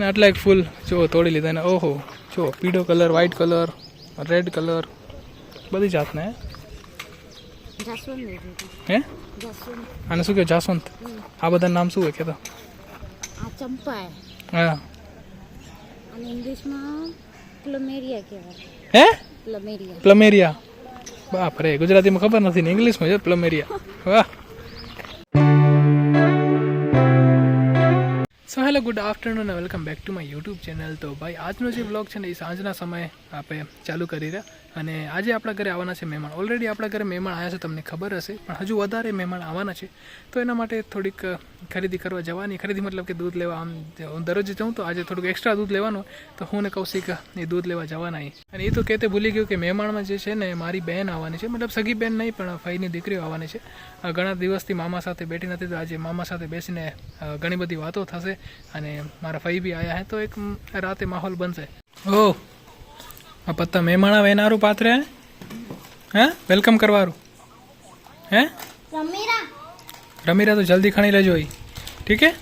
અને આટલા એક ફૂલ જો તોડી લીધા ને ઓહો જો પીળો colour white colour red colour બધી જાતના હે? આને શું કહે? જાસવંત આ બધા નામ શું હોય કે તો ચંપા હા. અને ઇંગ્લિશમાં પ્લમેરિયા કહેવાય. હે? પ્લમેરિયા. પ્લમેરિયા? બાપ રે ગુજરાતીમાં ખબર નથી ને ઇંગ્લિશમાં છે પ્લમેરિયા. વાહ. So hello good afternoon welcome back to my YouTube channel તો ભાઈ આજનો જે બ્લોગ છે ને એ સાંજના સમયે આપણે ચાલુ કરી રહ્યા અને આજે આપણા ઘરે આવવાના છે મહેમાન ઓલરેડી આપણા ઘરે મહેમાન આવ્યા છે તમને ખબર હશે પણ હજુ વધારે મહેમાન આવવાના છે તો એના માટે થોડીક ખરીદી કરવા જવાની ખરીદી મતલબ કે દૂધ લેવા આમ હું દરરોજ જાઉં તો આજે થોડુંક એક્સ્ટ્રા દૂધ લેવાનું તો હું ને કૌશિક એ દૂધ લેવા જવાના અને એ તો કહેતે ભૂલી ગયું કે મહેમાનમાં જે છે ને, મારી બહેન આવવાની છે. મતલબ સગી બહેન નહીં, પણ ફઈની દીકરીઓ આવવાની છે. ઘણા દિવસથી મામા સાથે બેઠી નથી, તો આજે મામા સાથે બેસીને ઘણી બધી વાતો થશે. અને મારા ભાઈ બી આવ્યા હે તો એક રાતે માહોલ બનશે. ઓહ આ પત્તા મહેમાણા વહેનારું પાત્રે હે? વેલકમ કરવારું. હે? રમીરા. રમીરા તો જલ્દી ખણી લેજો ઈ. ઠીક હે?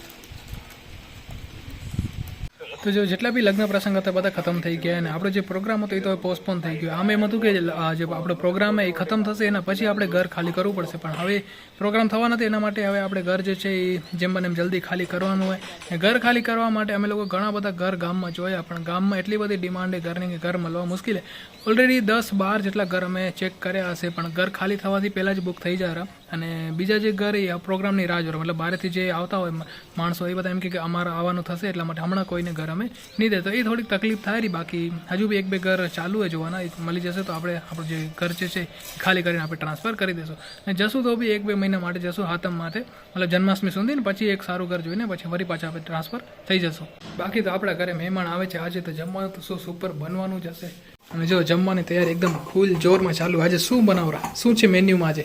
તો જો જેટલા બી લગ્ન પ્રસંગ હતા, બધા ખતમ થઈ ગયા અને આપણો જે પ્રોગ્રામ હતો, એ તો પોસ્ટપોન થઈ ગયો. આમ એમ હતું કે જે આપણો પ્રોગ્રામ એ ખતમ થશે, એના પછી આપણે ઘર ખાલી કરવું પડશે. પણ હવે પ્રોગ્રામ થવા નથી, એના માટે હવે આપણે ઘર જે છે, એ જેમ બને એમ જલ્દી ખાલી કરવાનું હોય. અને ઘર ખાલી કરવા માટે અમે લોકો ઘણા બધા ઘર ગામમાં જોયા, પણ ગામમાં એટલી બધી ડિમાન્ડ એ ઘરની ઘર મળવા મુશ્કેલ ઓલરેડી દસ બાર જેટલા ઘર અમે ચેક કર્યા હશે, પણ ઘર ખાલી થવાથી પહેલાં જ બુક થઈ જાય અને બીજા જે ઘર એ પ્રોગ્રામની રાહ જોડે મતલબ બહારથી જે આવતા હોય માણસો એ બધા એમ કે અમારે આવવાનું થશે એટલા માટે હમણાં કોઈને ઘર અમે નહીં દે તો એ થોડીક તકલીફ થાય રહી. બાકી હજુ બી એક બે ઘર ચાલુ હોય જોવાના મળી જશે તો આપણે આપણું જે ઘર જે છે ખાલી કરીને આપણે ટ્રાન્સફર કરી દઈશું અને જશું તો બી એક બે મહિના માટે જશું હાથમ માટે મતલબ જન્માષ્ટમી સુધી ને પછી એક સારું ઘર જોઈને પછી ફરી પાછા આપણે ટ્રાન્સફર થઈ જશું. બાકી તો આપણા ઘરે મહેમાન આવે છે. આજે તો જમવાનું તો શું સુપર બનવાનું જ હશે. અને જો જમવાની તૈયારી એકદમ ફૂલ જોરમાં ચાલુ. આજે શું બનાવરા? શું છે મેન્યુમાં આજે?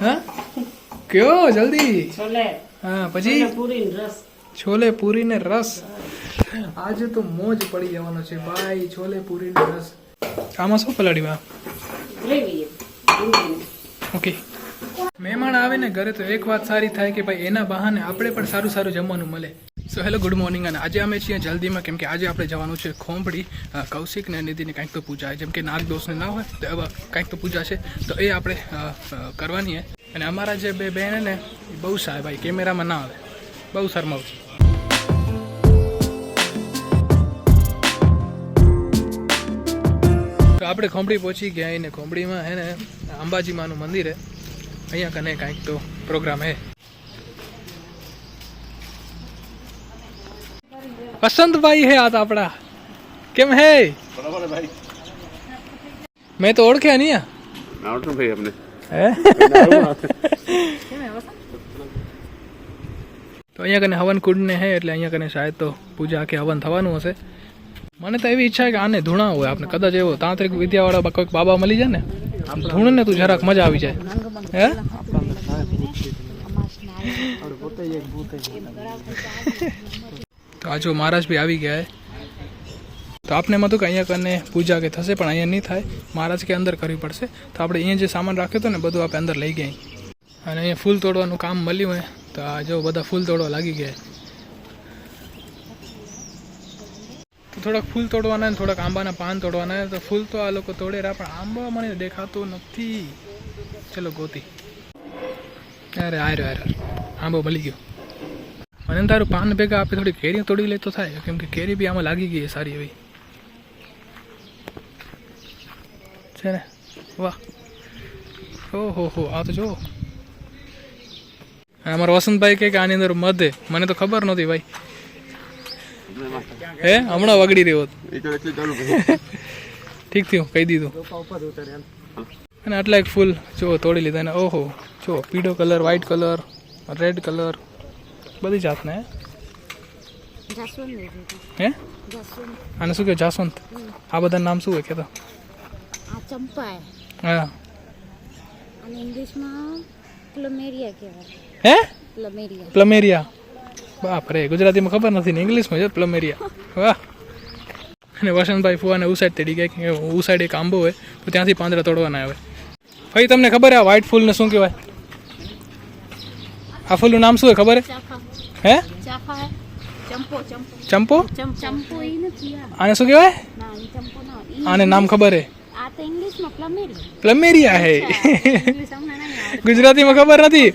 હા? કયો? જલ્દી. છોલે. હા પછી? પૂરી રસ. છોલે પૂરી ને રસ. આજે તો મોજ પડી જવાનો છે ભાઈ. છોલે પૂરી ને રસ. આમાં શું પલાડ્યું આ? ઓકે. મહેમાન આવે ને ઘરે તો એક વાત સારી થાય કે ભાઈ એના બહાને આપણે પણ સારું સારું જમવાનું મળે. સો હેલો ગુડ મોર્નિંગ અને આજે અમે છીએ જલ્દીમાં, કેમ કે આજે આપણે જવાનું છે ખોંભડી કૌશિક ને નિધિને કાંઈક તો પૂજા જેમ કે નાગ દોષને ના હોય, તો એવા કાંઈક તો પૂજા છે. તો એ આપણે કરવાની છે. અને અમારા જે બે બહેન ને, એ બહુ સારા ભાઈ, કેમેરામાં ના આવે. બહુ શરમાવ છે તો આપણે ખોંભડી પહોંચી ગયા, એને ખોંભડીમાં હે ને અંબાજી માનું મંદિર હે અહીંયા કને કાંઈક તો પ્રોગ્રામ હે વસંતભાઈ હે આ આપણા. કેમ હે? બરાબર ભાઈ. મેં તો ઓળખ્યા નહીં આવડતું ભાઈ અમને. તો અહીંયા કને હવન કુંડને હે એટલે અહીંયા કને શાયદ તો પૂજા કે હવન થવાનું હશે. મને તો એવી ઈચ્છા કે આને ધૂણા હોય આપણે કદાચ એવો તાંત્રિક વિદ્યાવાળા કોઈક બાબા મળી જાય ને ધૂણ ને તું જરાક મજા આવી જાય. હે? પોતે એક ભૂત તો મહારાજ બી આવી ગયા તો આપણે એમાં હતું કે અહીંયા કને પૂજા કે થશે, પણ અહીંયા નહીં થાય. મહારાજ કે અંદર કરવી પડશે. તો આપણે અહીંયા જે સામાન રાખ્યો હતો ને, બધું આપણે અંદર લઈ ગયા. અને અહીંયા ફૂલ તોડવાનું કામ મળ્યું હોય તો આ જો બધા ફૂલ તોડવા લાગી ગયા તો થોડાક ફૂલ તોડવાના ને થોડાક આંબાના પાન તોડવાના તો ફૂલ તો આ લોકો તોડે રહ્યા, પણ આંબા મને દેખાતો નથી. ચલો ગોતી. અરે, આયરો આયરો આંબો મળી ગયો. મને તારું પાન ભેગા આપણે થોડી કેરી તોડી લે તો થાય. કેમ કે કેરી બી આમાં લાગી ગઈ સારી એવી. છે ને? વાહ. ઓહો હો આ તો જો. અને અમારા વસંતભાઈ કે આની અંદર મધ હે. મને તો ખબર નહોતી ભાઈ. હે? હમણાં વગડી રહ્યો ઠીક થયું કહી દીધું. અને આટલા એક ફૂલ જો તોડી લીધા ને. ઓહો જો પીળો colour white colour red colour. બધી જાતના હે? આને શું કહે? જાસવંત આ બધા નામ શું હોય કે તો આ ચંપા હા. અને ઇંગ્લિશમાં પ્લમેરિયા કહેવાય. હે? પ્લમેરિયા. પ્લમેરિયા. બાપ રે ગુજરાતીમાં ખબર નથી ને ઇંગ્લિશમાં છે પ્લમેરિયા. વાહ. અને વસંતભાઈ ફુવાને ઉસાઈડ તેડી ગયા કે ઉસાઈડ એક આંબો હોય તો ત્યાંથી પાંદડા તોડવાના આવે. ભાઈ તમને ખબર હે આ વ્હાઇટ ફૂલને શું કહેવાય? આ ફૂલનું નામ શું હોય ખબર? હે ચાફા હે? ચંપો. આને શું કહેવાય? ના એ ચંપો ના ઈ આને નામ ખબર હે? આ તો ઇંગ્લિશમાં પ્લમેરિયા હે. ગુજરાતીમાં ખબર નથી?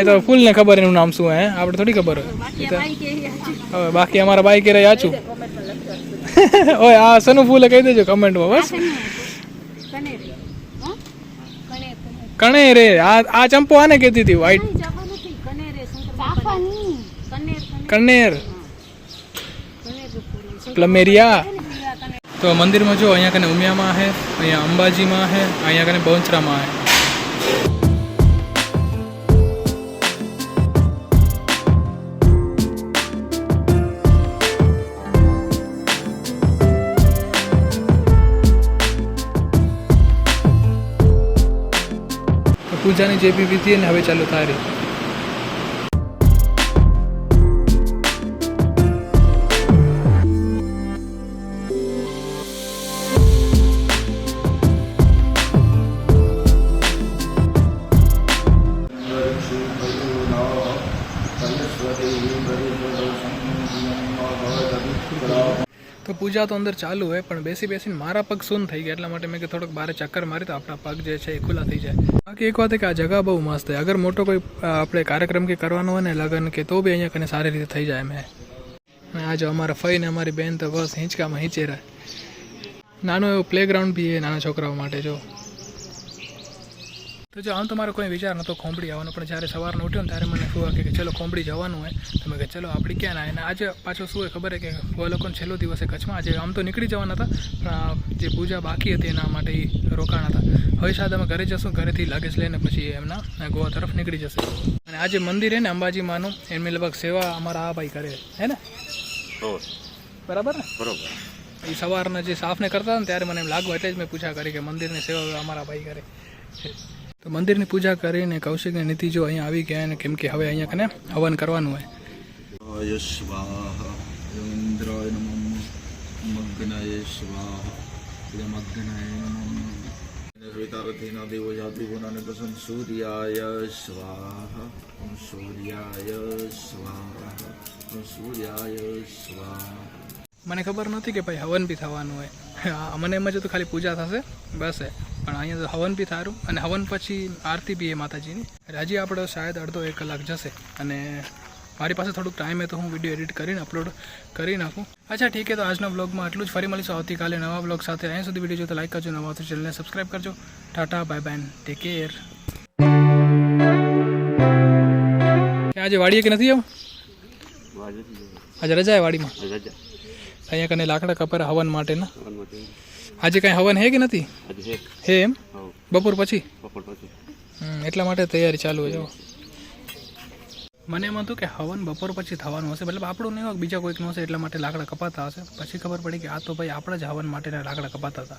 એ તો ફૂલ ને ખબર એનું નામ શું હે? આપણે થોડી ખબર હોય. બાકી આ બાઈ કે હવે બાકી અમારા બાઈક રહી આચું ઓય આ સનુ ફૂલે કહી દેજો કમેન્ટમાં બસ. કણે રે આ આ ચંપો આને કહેતી હતી વ્હાઈટ કનેરે પ્લમેરિયા. તો મંદિરમાં જો અહીંયા કને ઉમિયામાં હે, અહીંયા અંબાજીમાં હે, અહીંયા કને બહુચરામાં હે. પૂજાની જે બી વિધિ ને હવે ચાલુ થાય રહી. તો પૂજા તો અંદર ચાલુ હોય, પણ બેસી બેસીને મારા પગ સૂન થઈ ગયા. એટલા માટે મેં કે થોડોક બારે ચક્કર મારી તો આપણા પગ જે છે એ ખુલ્લા થઈ જાય. બાકી એક વાત કે આ જગા બહુ મસ્ત છે. અગર મોટો કોઈ આપણે કાર્યક્રમ કે કરવાનો હોય ને, લગન કે, તો બી અહીંયા કને સારી રીતે થઈ જાય મેં અને આ જો અમારા ફઈ ને અમારી બેન તો બસ હિંચકામાં હિંચે રહે. નાનો એવો પ્લેગ્રાઉન્ડ બી એ નાના છોકરાઓ માટે જો. તો જો આમ તો મારો કોઈ વિચાર નહોતો ખોંભડી આવવાનો પણ જ્યારે સવારનો ઉઠ્યો ને ત્યારે મને ફુવા કે ચલો ખોંભડી જવાનું હોય તો મેં કે ચલો આપણે ક્યાં ના? અને આજે પાછો શું હોય ખબર છે કે લોકોને છેલ્લો દિવસે કચ્છમાં આજે આમ તો નીકળી જવાના હતા પણ જે પૂજા બાકી હતી એના માટે એ રોકાણ હતા. હવે શાયદ અમે ઘરે જશું ઘરેથી લગેજ લઈને પછી એમના ગોવા તરફ નીકળી જશે. અને આ જે મંદિર હે ને અંબાજી માનું એમની લગભગ સેવા અમારા આ ભાઈ કરે હે ને? બરાબર. ને? બરોબર. એ સવારના જે સાફને કરતા હતા ને ત્યારે મને એમ લાગુ એટલે જ મેં પૂછા કરી કે મંદિરની સેવા અમારા ભાઈ કરે. તો મંદિરની પૂજા કરીને કૌશિકને નિધિ જો અહીંયા આવી ગયા ને કેમ કે હવે અહીંયા કને હવન કરવાનું હોય. રવિન્દ્રાય નમઃ મગ્નાય સ્વાહ મગ્નાય નમઃ. સ્વીકારથીના દેવો જાતુ ગુણાને પ્રસન્ન સૂર્યાય સ્વાહ સૂર્યાય સ્વાહ મને ખબર નથી કે ભાઈ હવન બી થવાનું હોય. મને એમ જ હતું ખાલી પૂજા થશે બસ પણ અહીંયા તો હવન બી થારું અને હવન પછી આરતી બી એ માતાજીની. રાજી હજી આપણો શાયદ અડધો એક કલાક જશે અને મારી પાસે થોડુંક ટાઈમ હે તો હું વીડિયો એડિટ કરીને અપલોડ કરી નાખું. અચ્છા ઠીક છે તો આજના બ્લોગમાં આટલું જ. ફરી મળીશું આવતીકાલે નવા બ્લોગ સાથે. અહીંયા સુધી વીડિયો જો તો લાઈક કરજો નવા ચેનલને સબસ્ક્રાઈબ કરજો. Tata bye bye take care આજે વાડીએ કે નથી આવું? આજે રજા વાડીમાં? અહીંયા કને લાકડા કપરા હવન માટેના. આજે કાંઈ હવન હે કે નથી? હે. એમ? બપોર પછી? બપોર પછી. એટલા માટે તૈયારી ચાલુ હોય મને એમ હતું કે હવન બપોર પછી થવાનું હશે મતલબ આપણું નહીં હોય બીજા કોઈકનું હશે એટલા માટે લાકડા કપાતા હશે. પછી ખબર પડી કે આ તો ભાઈ આપણા જ હવન માટેના લાકડા કપાતા હતા.